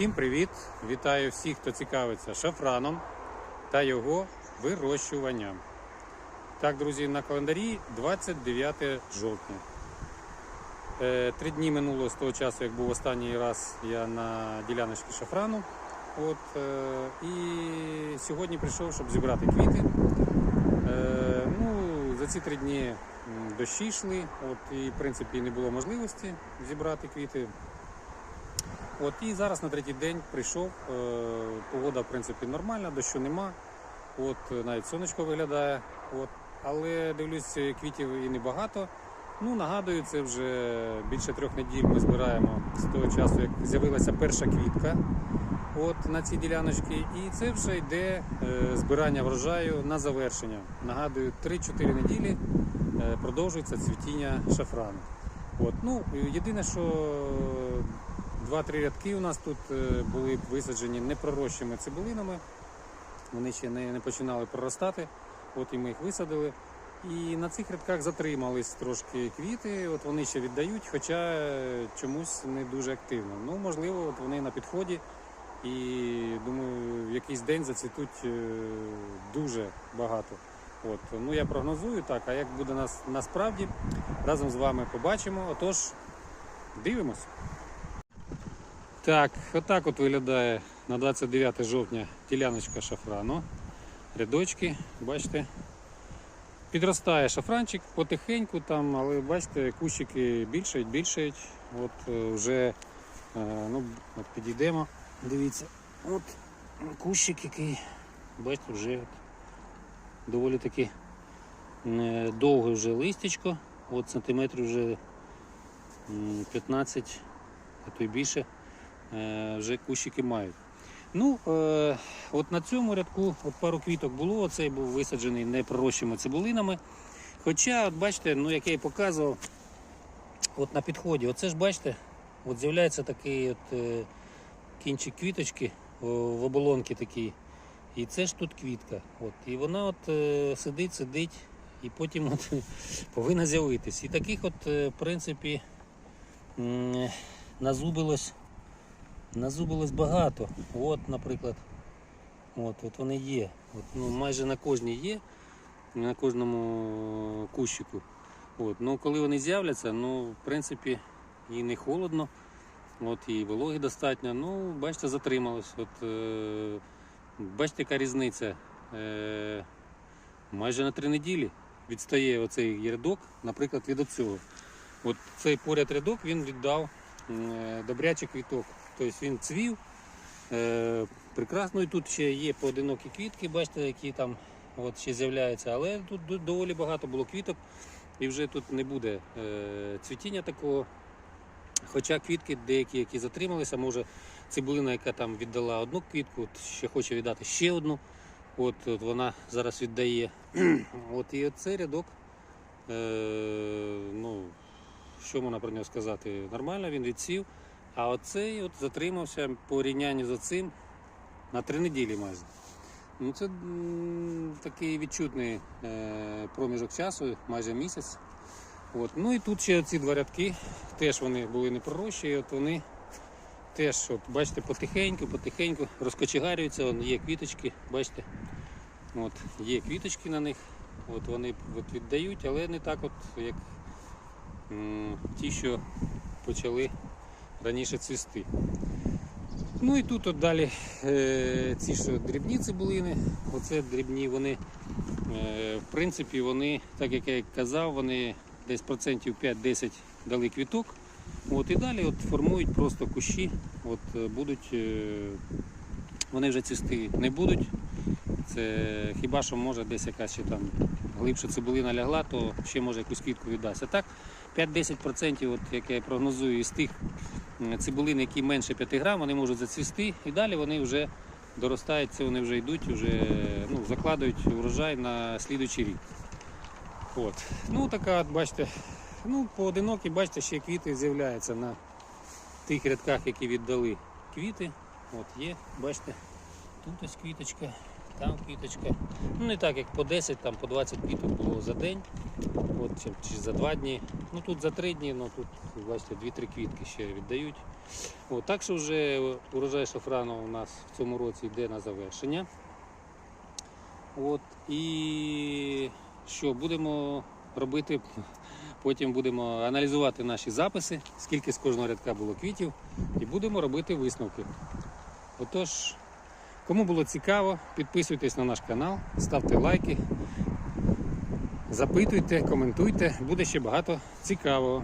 Всім привіт! Вітаю всіх, хто цікавиться шафраном та його вирощуванням. Так, друзі, на календарі 29 жовтня. Е, Три дні минуло з того часу, як був останній раз я на діляночці шафрану. От, е, і сьогодні прийшов, щоб зібрати квіти. Е, ну, за ці три дні дощі йшли, от, і в принципі не було можливості зібрати квіти. От і зараз на третій день прийшов. Е, погода в принципі нормальна, дощу нема. От е, навіть сонечко виглядає. От, але дивлюсь, е, квітів і небагато. Ну нагадую, це вже більше трьох неділь ми збираємо з того часу, як з'явилася перша квітка. От на цій діляночці, і це вже йде збирання врожаю на завершення. Нагадую, 3-4 неділі продовжується цвітіння шафрану. От, ну, єдине, що Два-три рядки у нас тут е, були висаджені непророщими цибулинами. Вони ще не, не починали проростати. От і ми їх висадили. І на цих рядках затримались трошки квіти. От вони ще віддають, хоча е, чомусь не дуже активно. Ну, можливо, от вони на підході. І думаю, в якийсь день зацвітуть е, дуже багато. От, ну я прогнозую так, а як буде нас насправді, разом з вами побачимо. Отож, дивимось. Так, отак от виглядає на 29 жовтня діляночка шафрану. Рядочки, бачите. Підростає шафранчик потихеньку там, але бачите, кущики більшають, більшають. От е, вже е, ну, от підійдемо. Дивіться, от кущик який, бачите, вже от, доволі таки е, довге вже листячко, от сантиметрів вже м, 15, а то й більше вже кущики мають. Ну, е, от на цьому рядку от пару квіток було, цей був висаджений непророщими цибулинами. Хоча, от бачите, ну як я і показував, от на підході, оце ж бачите, от з'являється такий от, е, кінчик квіточки в оболонці такий. І це ж тут квітка. От, і вона от е, сидить, сидить, і потім от, повинна з'явитись. І таких, от, е, в принципі, назубилось Назубилось багато. От, наприклад, от, от вони є. От, ну, майже на кожній є, на кожному кущику. От, ну, коли вони з'являться, ну, в принципі, і не холодно, от, і вологи достатньо. Ну, бачите, затрималось. От, е, бачите, яка різниця. Е, майже на три неділі відстає оцей рядок, наприклад, від оцього. От цей поряд рядок він віддав е, добрячий квіток. Тобто він цвів. Е, прекрасно, і тут ще є поодинокі квітки, бачите, які там от ще з'являються, але тут доволі багато було квіток і вже тут не буде е, цвітіння такого. Хоча квітки деякі, які затрималися, може цибулина, яка там віддала одну квітку, от ще хоче віддати ще одну. От, от вона зараз віддає. от і оцей рядок. Е, ну, що можна про нього сказати? Нормально, він відсів. А оцей от затримався по порівнянні з оцим на три неділі майже. Ну це такий відчутний е, проміжок часу, майже місяць. От. Ну і тут ще ці два рядки, теж вони були не пророщі, от вони теж, от, бачите, потихеньку, потихеньку розкочегарюються, вон є квіточки, бачите, от, є квіточки на них, от вони от віддають, але не так, от, як м, ті, що почали раніше цвісти. Ну і тут от далі е, ці що дрібні цибулини, оце дрібні, вони е, в принципі вони, так як я казав, вони десь процентів 5-10 дали квіток. От, і далі от формують просто кущі, от, е, будуть, е, вони вже цвісти не будуть. Це хіба що може десь якась ще там глибша цибулина лягла, то ще може якусь квітку віддасть. Так 5-10%, от, як я прогнозую, із тих м, цибулин, які менше 5 грам, вони можуть зацвісти і далі вони вже доростають, це вони вже йдуть, вже ну, закладають урожай на слідуючий рік. От. Ну така, бачите, ну, поодинокі, бачите, ще квіти з'являються на тих рядках, які віддали квіти. От є, бачите, тут ось квіточка, там квіточка. Ну не так, як по 10, там по 20 квіток було за день. От, чи, чи за два дні. Ну тут за три дні, ну тут бачите, 2-3 квітки ще віддають. От, так що вже урожай шафрану у нас в цьому році йде на завершення. От, і що будемо робити? Потім будемо аналізувати наші записи, скільки з кожного рядка було квітів, і будемо робити висновки. Отож, кому було цікаво, підписуйтесь на наш канал, ставте лайки, запитуйте, коментуйте, буде ще багато цікавого.